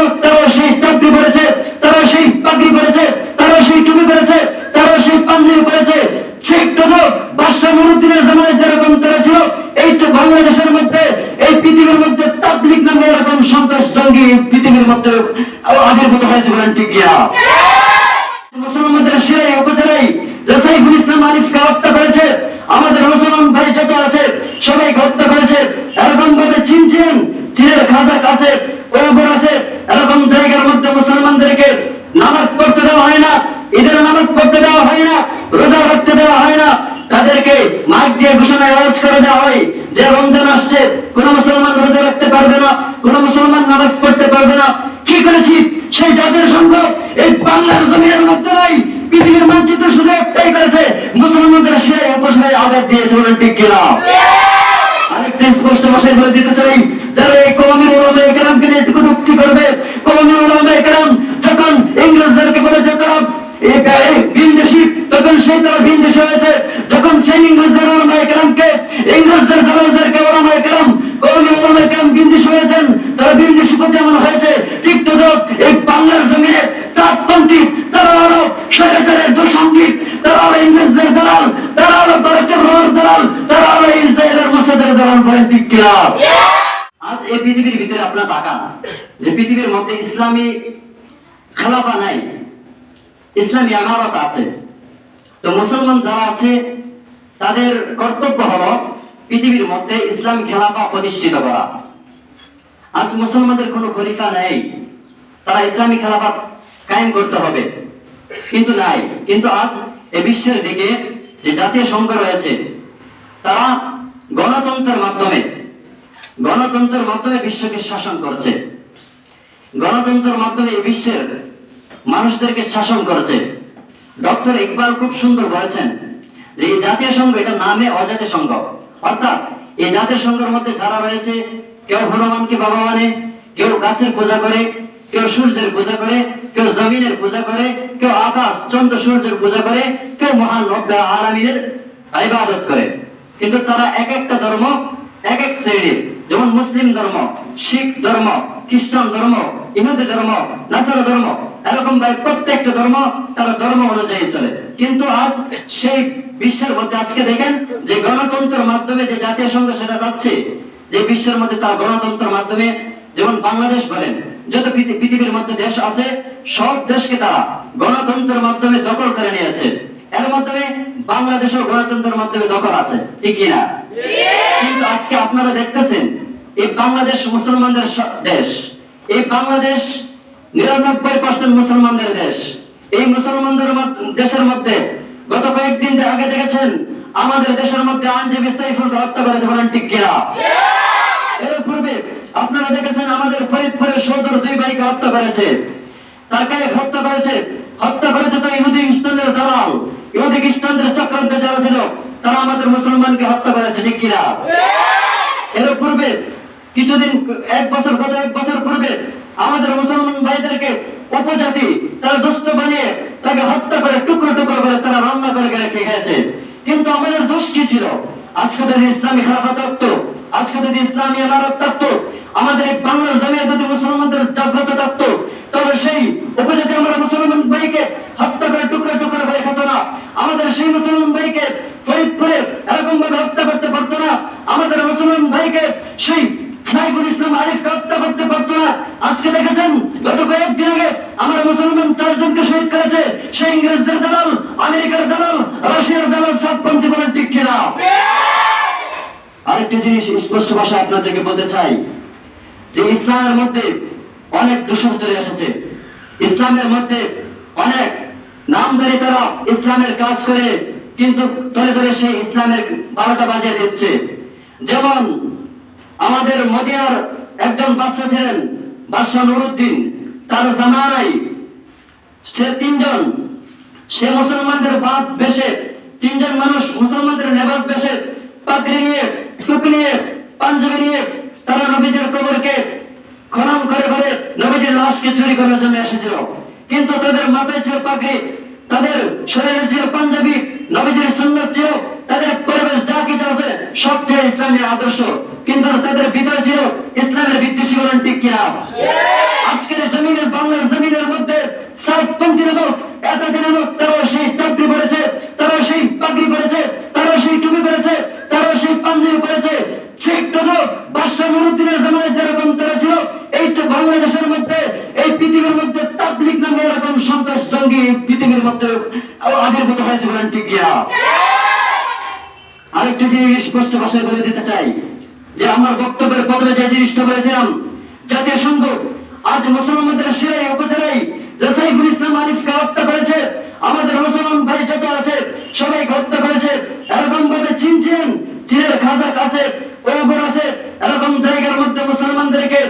লোক তারাও সেই চাকরি করেছে, তারাও সেই পাগড়ি করেছে, তারাও সেই টুপি করেছে তারাও সেই পাঞ্জাবি করেছে সেই তো বাদশাহ নুরুদ্দিনের জামানায় যেরকম তারা ছিল, এই তো বাংলাদেশের মধ্যে, এই পৃথিবীর মধ্যে তাবলিক নামে এরকম সন্ত্রাস জঙ্গি পৃথিবীর মধ্যে আবির্ভূত হয়েছে বলেন কিনা? মুসলমানদের সিরাই উপজেলায় যে সাইফুল ইসলাম আরিফকে হত্যা করেছে, আমাদের মুসলমান ভাই যত আছে সবাই হত্যা করেছে এরকম ভাবে চিনছেন চীনের খাজা কাছে ওপর আছে এরকম জায়গার মধ্যে মুসলমানদেরকে নামাজ পড়তে দেওয়া হয় না ঈদের নামাজ পড়তে দেওয়া হয় না রোজা রাখতে দেওয়া হয় না তাদেরকে মাইক দিয়ে ঘোষণা আওয়াজ করে দেওয়া হয় যে রমজান আসছে কোন মুসলমান রোজা রাখতে পারবে না কোন মুসলমান নামাজ পড়তে পারবে না। কি করেছি? সেই জাতির সংঘ এই বাংলার জমির মধ্যে নাই পৃথিবীর মানচিত্র শুধু একটাই করেছে মুসলমানদের সে অপসায় আঘাত দিয়েছে ঠিক আরেকটি আরেকটা স্পষ্ট ভাষায় বলে দিতে চাই যারা এই কলমের ওলামা একরামকে নিয়ে কটুক্তি করবে কলমের ওলামা একরাম যখন ইংরেজদেরকে বলেছে তারা এই এই ভিনদেশি তখন সেই তারা ভিনদেশি হয়েছে যখন সেই ইংরেজদের ওলামা একরামকে ইংরেজদের দালালদেরকে ওলামা একরাম কলমের ওলামা একরাম ভিনদেশি হয়েছেন তারা ভিনদেশি করতে এমন হয়েছে। ঠিক তো এই বাংলার জমিনে তাঁতপন্থী তারা হলো স্বৈরাচারের দুঃসঙ্গী তারা হলো ইংরেজদের দালাল, তারা হলো ভারতের রোর দালাল, তারা হলো ইসরায়েলের মোসাদের দালাল বলেন ঠিক কিনা। আজ এই পৃথিবীর ভিতরে আপনার তাকান যে পৃথিবীর মধ্যে ইসলামী খেলাফা নাই, ইসলামী আমারত আছে। তো মুসলমান যারা আছে তাদের কর্তব্য হলো পৃথিবীর মধ্যে ইসলাম খেলাফা প্রতিষ্ঠিত করা। আজ মুসলমানদের কোনো খলিফা নেই। তারা ইসলামী খেলাফত কায়েম করতে হবে। কিন্তু নাই। কিন্তু আজ এ বিশ্বের দিকে যে জাতীয় সংঘ রয়েছে, তারা গণতন্ত্রের মাধ্যমে গণতন্ত্রের মাধ্যমে বিশ্বকে শাসন করছে। গণতন্ত্রের মাধ্যমে বিশ্বের মানুষদেরকে শাসন করেছে। ডক্টর ইকবাল খুব সুন্দর বলেছেন যে এই জাতীয় সংঘ এটা নামে অজাতীয় সংঘ। অর্থাৎ এই জাতীয় সংঘের মধ্যে যারা রয়েছে, কেউ হনুমানকে বাবা মানে কেউ গাছের পূজা করে, কেউ সূর্যের পূজা করে, কেউ জমিনের পূজা করে, কেউ আকাশ, চন্দ্র, সূর্যের পূজা করে, কেউ মহান রব্বে আলামিনের ইবাদত করে। কিন্তু তারা এক একটা ধর্ম, এক এক শ্রেণির যেমন মুসলিম ধর্ম, শিখ ধর্ম, খ্রিস্টান ধর্ম, ইহুদি ধর্ম, নাসারা ধর্ম এরকম ভাবে প্রত্যেকটা ধর্ম তারা ধর্ম অনুযায়ী চলে। কিন্তু আজ সেই বিশ্বের মধ্যে আজকে দেখেন যে গণতন্ত্রের মাধ্যমে যে জাতীয় সংঘ সেটা যাচ্ছে যে বিশ্বের মধ্যে তারা গণতন্ত্রের মাধ্যমে যেমন বাংলাদেশ বলেন যত পৃথিবীর মধ্যে দেশ আছে সব দেশকে তারা গণতন্ত্রের মাধ্যমে দখল করে নিয়েছে। এর মাধ্যমে বাংলাদেশেও গণতন্ত্রের মাধ্যমে দখল আছে ঠিক কিনা কিন্তু আজকে আপনারা দেখতেছেন এই বাংলাদেশ মুসলমানদের দেশ এই বাংলাদেশ নিরানব্বই পার্সেন্ট মুসলমানদের দেশ। এই মুসলমানদের দেশের মধ্যে গত কয়েকদিন আগে দেখেছেন আমাদের দেশের মধ্যে আইনজীবী সাইফুলকে হত্যা করেছে বলেন ঠিক কিনা? এর পূর্বে আপনারা দেখেছেন আমাদের ফরিদপুরের সৌদর দুই ভাইকে হত্যা করেছে। তাকে হত্যা করেছে। হত্যা করেছে তো ইহুদি খ্রিস্টানদের দালাল। ইহুদি খ্রিস্টানদের চক্রান্তে যারা ছিল তারা আমাদের মুসলমানকে হত্যা করেছে ঠিক কিনা? এর পূর্বে কিছুদিন এক বছর গত এক বছর পূর্বে আমাদের মুসলমান ভাইদেরকে উপজাতি, তারা দুষ্ট বানিয়ে তাকে হত্যা করে, টুকরো টুকরো করে তারা রান্না করে রেখে গেছে কিন্তু আমাদের দোষ কি ছিল? আজকে যদি ইসলামী খেলাফা থাকতো আজকে যদি ইসলামী আমারত থাকতো আমাদের এই বাংলার জমিয়ে যদি মুসলমানদের জাগ্রত থাকতো তবে সেই উপজাতি আমরা মুসলমান ভাইকে হত্যা করে টুকরো টুকরো করে খেত না আমাদের সেই মুসলমান ভাইকে ফরিদপুরে এরকম ভাবে হত্যা করতে পারতো না আমাদের মুসলমান ভাইকে সেই সাইফুল ইসলাম আরিফকে হত্যা করতে পারতো না। আজকে দেখেছেন, গত কয়েকদিন আগে আমার মুসলমান চারজনকে শহীদ করেছে, সেই ইংরেজদের দালাল, আমেরিকার দালাল, রাশিয়ার দালাল সবপন্থী কোন ঠিক কিনা? আরেকটি জিনিস স্পষ্ট ভাষায় আপনাদেরকে বলতে চাই, যে ইসলামের মধ্যে অনেক দূষণ চলে এসেছে। ইসলামের মধ্যে অনেক নামদারি তারা ইসলামের কাজ করে, কিন্তু ধরে ধরে সেই ইসলামের বারোটা বাজিয়ে দিচ্ছে। যেমন আমাদের মদিনার একজন বাচ্চা ছিলেন, বাদশাহ নুরুদ্দিন। তার জামানাই সে তিনজন, সে মুসলমানদের বাদ বেশে, তিনজন মানুষ মুসলমানদের লেবাস বেশে, পাগড়ি নিয়ে টুপি নিয়ে, পাঞ্জাবি নিয়ে তারা নবীজের কবরকে খনন করে করে নবীজির লাশকে চুরি করার জন্য এসেছিল। কিন্তু তাদের মাথায় ছিল পাগড়ি, তাদের শরীরে ছিল পাঞ্জাবি, নবীজির সুন্নত ছিল, তাদের পরিবেশ যা কিছু আছে সবচেয়ে ইসলামের আদর্শ। কিন্তু তাদের ভিতর ছিল ইসলামের ভিত্তি শিবরণ ঠিক কিনা? আজকের জমিনের বাংলার জমিনের মধ্যে সাতপন্থী লোক এতদিন নামক তারা সেই চাকরি করেছে তারা সেই পাগড়ি করেছে তারা সেই টুপি করেছে তারা সেই পাঞ্জাবি করেছে ঠিক বাদশাহ যেরকম তারা ছিল এই তো বাংলাদেশের মধ্যে এই পৃথিবীর মধ্যে তাবলিক নামে এরকম সন্ত্রাস জঙ্গি পৃথিবীর মধ্যে আবির্ভূত হয়েছে বলেন ঠিক আরেকটি জিনিস স্পষ্ট ভাষায় বলে দিতে চাই আমার বক্তব্যের প্রথমে যে জিনিসটা বলেছিলাম, জাতীয় সংঘ আজ মুসলমানদের সিরাই উপজেলায় যে সাইফুল ইসলাম আলিফকে হত্যা করেছে। আমাদের মুসলমান ভাই যত আছে সবাই হত্যা করেছে। এরকম ভাবে চীন চীন চীনের খাজা কাছে ওগুর আছে, এরকম জায়গার মধ্যে মুসলমানদেরকে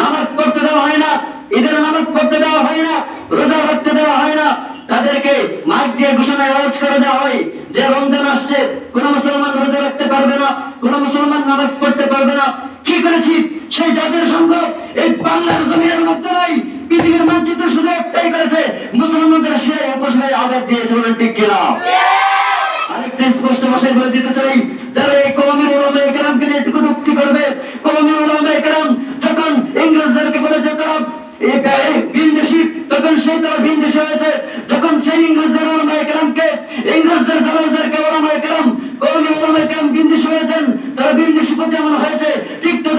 নামাজ পড়তে দেওয়া হয় না, ঈদের নামাজ পড়তে দেওয়া হয় না, রোজা রাখতে দেওয়া হয় না। তাদেরকে মাইক দিয়ে ঘোষণায় আওয়াজ করে দেওয়া হয় যে রমজান আসছে, কোন মুসলমান রোজা রাখতে পারবে না, কোন মুসলমান নামাজ পড়তে পারবে না করেছি সেই জাতীয় সংঘ এই বাংলার জমির মধ্যে নয় পৃথিবীর মানচিত্র শুধু একটাই করেছে। মুসলমানদের সে উপসভায় আঘাত দিয়েছে বলেন ঠিক কিনা? স্পষ্ট ভাষায় বলে দিতে চাই, যারা এই কৌমের ওলামা একরামকে নিয়ে কটূক্তি করবে কৌমের ওলামা একরাম যখন ইংরেজদেরকে বলেছে তারা তখন সেই তারা বিনদেশী হয়েছে। যখন সেই ইংরেজদের ওলামা একরামকে ইংরেজদের দালালদেরকে ওলামা একরাম কৌমি ওলামা একরাম হয়েছেন তারা বিনদেশী প্রতি এমন হয়েছে ঠিক তো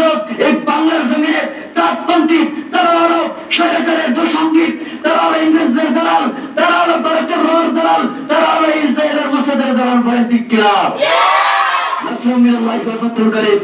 এই বাংলার জমিনে তাৎপন্থী তারা হলো স্বৈরাচারের দুঃসঙ্গীত তারা হলো ইংরেজদের দালাল তারা হলো ভারতের রোর দালাল তারা হলো ইসরায়েলের মুসলিদের দালাল বলেন ঠিক কিনা? নাসরুল্লাহ ওয়া ফাতহুল কারীম